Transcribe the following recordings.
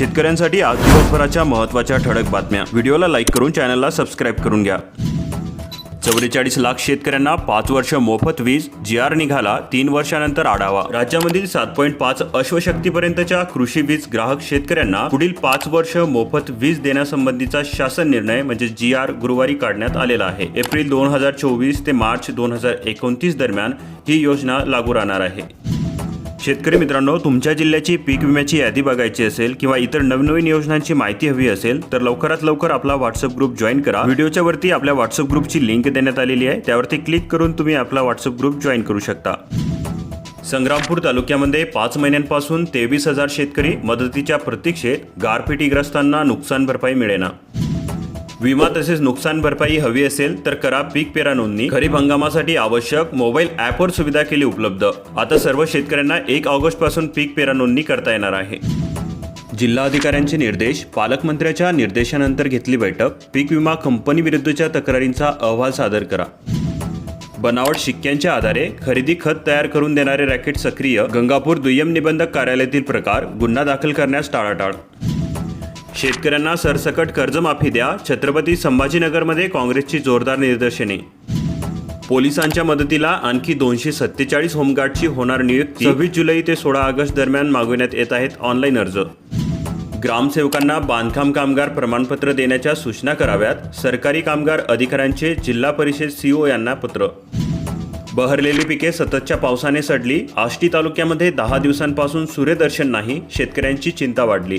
शेतकऱ्यांसाठी आज दिवसभराच्या महत्त्वाच्या ठळक बातम्या. व्हिडिओला लाईक करून चॅनलला सबस्क्राईब करून घ्या. चौवेचाळीस लाख शेतकऱ्यांना पाच वर्ष मोफत वीज जी आर निघाला तीन वर्षानंतर आढावा. राज्यामधील सात पॉईंट पाच अश्वशक्तीपर्यंतच्या कृषी वीज ग्राहक शेतकऱ्यांना पुढील पाच वर्ष मोफत वीज देण्यासंबंधीचा शासन निर्णय म्हणजे जी आर गुरुवारी काढण्यात आलेला आहे. एप्रिल दोन हजार चोवीस ते मार्च दोन हजार एकोणतीस दरम्यान ही योजना लागू राहणार आहे. शेतकरी मित्रांनो तुमच्या जिल्ह्याची पीक विम्याची यादी बघायची असेल किंवा इतर नवनवीन योजनांची माहिती हवी असेल तर लवकरात लवकर आपला व्हॉट्सअप ग्रुप जॉईन करा. व्हिडिओच्या वरती आपल्या व्हॉट्सअप ग्रुपची लिंक देण्यात आलेली आहे. त्यावरती क्लिक करून तुम्ही आपला व्हॉट्सअप ग्रुप जॉईन करू शकता. संग्रामपूर तालुक्यामध्ये पाच महिन्यांपासून तेवीस हजार शेतकरी मदतीच्या प्रतीक्षेत गारपिटीग्रस्तांना नुकसान भरपाई मिळेना. विमा तसेच नुकसान भरपाई हवी असेल तर करा पीक पेरा नोंदणी. खरीप हंगामासाठी आवश्यक मोबाईल ॲपवर सुविधा केली उपलब्ध. आता सर्व शेतकऱ्यांना एक ऑगस्टपासून पीक पेरा नोंदणी करता येणार आहे. जिल्हा अधिकाऱ्यांचे निर्देश पालकमंत्र्याच्या निर्देशानंतर घेतली बैठक पीक विमा कंपनी विरुद्धच्या तक्रारींचा अहवाल सादर करा. बनावट शिक्क्यांच्या आधारे खरेदी खत तयार करून देणारे रॅकेट सक्रिय गंगापूर दुय्यम निबंधक कार्यालयातील प्रकार गुन्हा दाखल करण्यास टाळाटाळ. शेतकऱ्यांना सरसकट कर्जमाफी द्या छत्रपती संभाजीनगरमध्ये काँग्रेसची जोरदार निदर्शने. पोलिसांच्या मदतीला आणखी दोनशे सत्तेचाळीस होमगार्डची होणार नियुक्ती. सव्वीस जुलै ते सोळा ऑगस्ट दरम्यान मागविण्यात येत आहेत ऑनलाईन अर्ज. ग्रामसेवकांना बांधकाम कामगार प्रमाणपत्र देण्याच्या सूचना कराव्यात. सरकारी कामगार अधिकाऱ्यांचे जिल्हा परिषद सीओ यांना पत्र. बहरलेली पिके सततच्या पावसाने सडली. आष्टी तालुक्यामध्ये दहा दिवसांपासून सूर्यदर्शन नाही. शेतकऱ्यांची चिंता वाढली.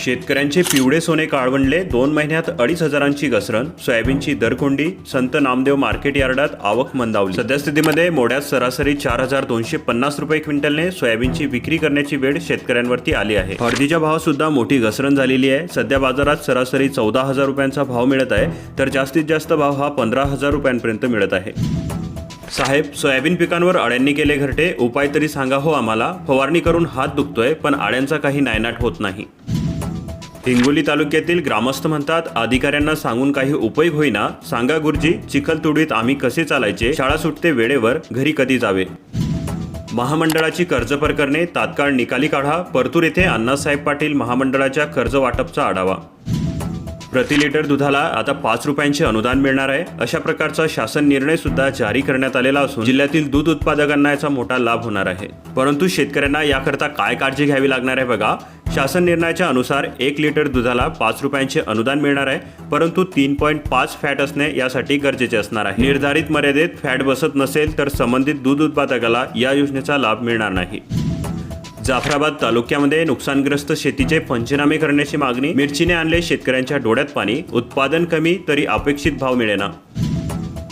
शेतकऱ्यांचे पिवळे सोने काळवंडले दोन महिन्यात अडीच हजारांची घसरण सोयाबीनची दरकोंडी संत नामदेव मार्केट यार्डात आवक मंदावली. सद्यस्थितीमध्ये मोड्यात सरासरी चार हजार दोनशे पन्नास रुपये क्विंटलने सोयाबीनची विक्री करण्याची वेळ शेतकऱ्यांवरती आली आहे. हळदीच्या भावात सुद्धा मोठी घसरण झालेली आहे. सध्या बाजारात सरासरी चौदा हजार रुपयांचा भाव मिळत आहे तर जास्तीत जास्त भाव हा पंधरा हजार रुपयांपर्यंत मिळत आहे. साहेब सोयाबीन पिकांवर अळ्यांनी केले घरटे उपाय तरी सांगा हो आम्हाला. फवारणी करून हात दुखतोय पण अळ्यांचा काही नायनाट होत नाही. हिंगोली तालुक्यातील ग्रामस्थ म्हणतात अधिकाऱ्यांना सांगून काही उपयोग होईना. सांगा गुरुजी चिखलतुडीत आम्ही कसे चालायचे? शाळा सुटते वेळेवर घरी कधी जावे? महामंडळाची कर्ज प्रकरणे तात्काळ निकाली काढा. परतूर येथे अण्णासाहेब पाटील महामंडळाच्या कर्ज वाटपचा आढावा. प्रति लिटर दुधाला आता पाच रुपयांचे अनुदान मिळणार आहे. अशा प्रकारचा शासन निर्णय सुद्धा जारी करण्यात आलेला असून जिल्ह्यातील दूध उत्पादकांना याचा मोठा लाभ होणार आहे. परंतु शेतकऱ्यांना याकरता काय काळजी घ्यावी लागणार आहे बघा. शासन निर्णयाच्या अनुसार एक लिटर दुधाला पाच रुपयांचे अनुदान मिळणार आहे परंतु तीन पॉईंट पाच फॅट असणे यासाठी गरजेचे असणार आहे. निर्धारित मर्यादेत फॅट बसत नसेल तर संबंधित दूध उत्पादकाला या योजनेचा लाभ मिळणार नाही. जाफराबाद तालुक्यामध्ये नुकसानग्रस्त शेतीचे पंचनामे करण्याची मागणी मिरचीने आणले शेतकऱ्यांच्या डोळ्यात पाणी उत्पादन कमी तरी अपेक्षित भाव मिळेना.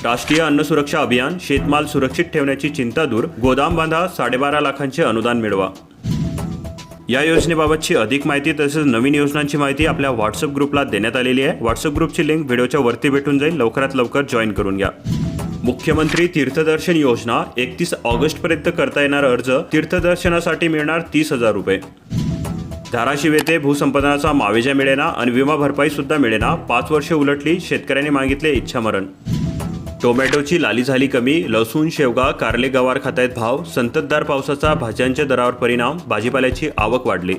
राष्ट्रीय अन्न सुरक्षा अभियान शेतमाल सुरक्षित ठेवण्याची चिंता दूर गोदाम बांधा साडेबारा लाखांचे अनुदान मिळवा. या योजनेबाबतची अधिक माहिती तसेच नवीन योजनांची माहिती आपल्या व्हॉट्सअप ग्रुपला देण्यात आलेली आहे. व्हॉट्सअप ग्रुपची लिंक व्हिडिओच्या वरती भेटून जाईल. लवकरात लवकर जॉईन करून घ्या. मुख्यमंत्री तीर्थदर्शन योजना एकतीस ऑगस्ट पर्यंत करता येणार अर्ज. तीर्थदर्शनासाठी मिळणार तीस हजार रुपये. धाराशिव येथे भूसंपादनाचा मावेजा मिळेना आणि विमा भरपाई सुद्धा मिळेना. पाच वर्षे उलटली. शेतकऱ्यांनी मागितले इच्छामरण. टोमॅटोची लाली झाली कमी लसूण शेवगा कारले गवार खातायत भाव संततधार पावसाचा भाज्यांच्या दरावर परिणाम भाजीपाल्याची आवक वाढली.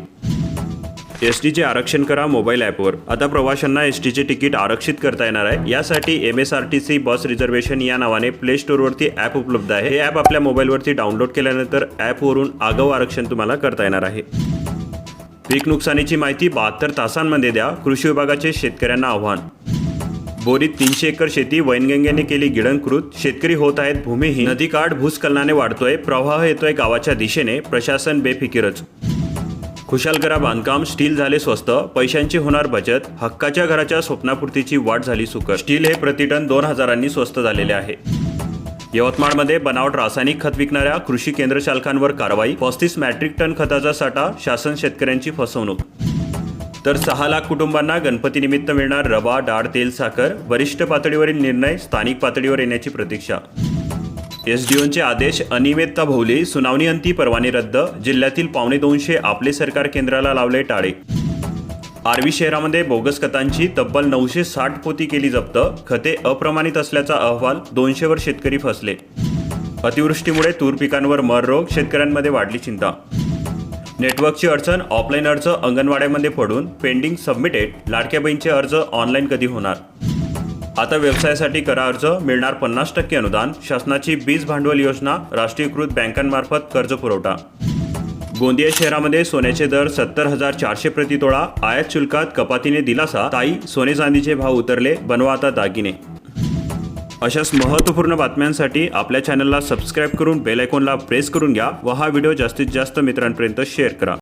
एस टीचे आरक्षण करा मोबाईल ॲपवर. आता प्रवाशांना एस टीचे तिकीट आरक्षित करता येणार आहे. यासाठी M S R T C bus reservation या नावाने प्ले स्टोअरवरती ॲप उपलब्ध आहे. हे ॲप आपल्या मोबाईलवरती डाउनलोड केल्यानंतर ॲपवरून आगाऊ आरक्षण तुम्हाला करता येणार आहे. पीक नुकसानीची माहिती बहात्तर तासांमध्ये द्या. कृषी विभागाचे शेतकऱ्यांना आव्हान. बोरीत तीनशे एकर शेती वैनगंगेने केली गिळंकृत शेतकरी होत आहेत भूमिहीन. नदीकाठ भूस्खलनाने वाढतोय. प्रवाह येतोय गावाच्या दिशेने. प्रशासन बेफिकीरच. खुशाल घरा बांधकाम. स्टील झाले स्वस्त. पैशांची होणार बचत. हक्काच्या घराच्या स्वप्नापूर्तीची वाट झाली सुकर. स्टील हे प्रतिटन दोन हजारांनी स्वस्त झालेले आहे. यवतमाळमध्ये बनावट रासायनिक खत विकणाऱ्या कृषी केंद्र चालकांवर कारवाई. पस्तीस मॅट्रिक टन खताचा साठा. शासन शेतकऱ्यांची फसवणूक. तर सहा लाख कुटुंबांना गणपतीनिमित्त मिळणार रवा डाळ तेल साखर वरिष्ठ पातळीवरील निर्णय स्थानिक पातळीवर येण्याची प्रतीक्षा. एसडीओचे आदेश अनियमितता भोवली सुनावणी अंती परवाने रद्द जिल्ह्यातील पावणे दोनशे आपले सरकार केंद्राला लावले टाळे. आर्वी शहरामध्ये बोगस खतांची तब्बल नऊशे साठ पोती केली जप्त खते अप्रमाणित असल्याचा अहवाल दोनशेवर शेतकरी फसले. अतिवृष्टीमुळे तूर पिकांवर मर रोग शेतकऱ्यांमध्ये वाढली चिंता. नेटवर्कची अडचण ऑफलाईन अर्ज अंगणवाड्यामध्ये पडून पेंडिंग सबमिटेड लाडक्या बहिणीचे अर्ज ऑनलाईन कधी होणार? आता व्यवसायासाठी करा अर्ज मिळणार पन्नास टक्के अनुदान शासनाची बीज भांडवल योजना राष्ट्रीयकृत बँकांमार्फत कर्ज पुरवठा गोंदिया शहरामध्ये सोन्याचे दर सत्तर हजार चारशे प्रति तोळा आयात शुल्कात कपातीने दिलासा ताई सोने चांदीचे भाव उतरले बनवा आता दागिने. अशाच महत्त्वपूर्ण बातम्यांसाठी आपल्या चॅनलला सबस्क्राईब करून बेल आयकॉनला प्रेस करून घ्या व हा व्हिडिओ जास्तीत जास्त मित्रांपर्यंत शेअर करा.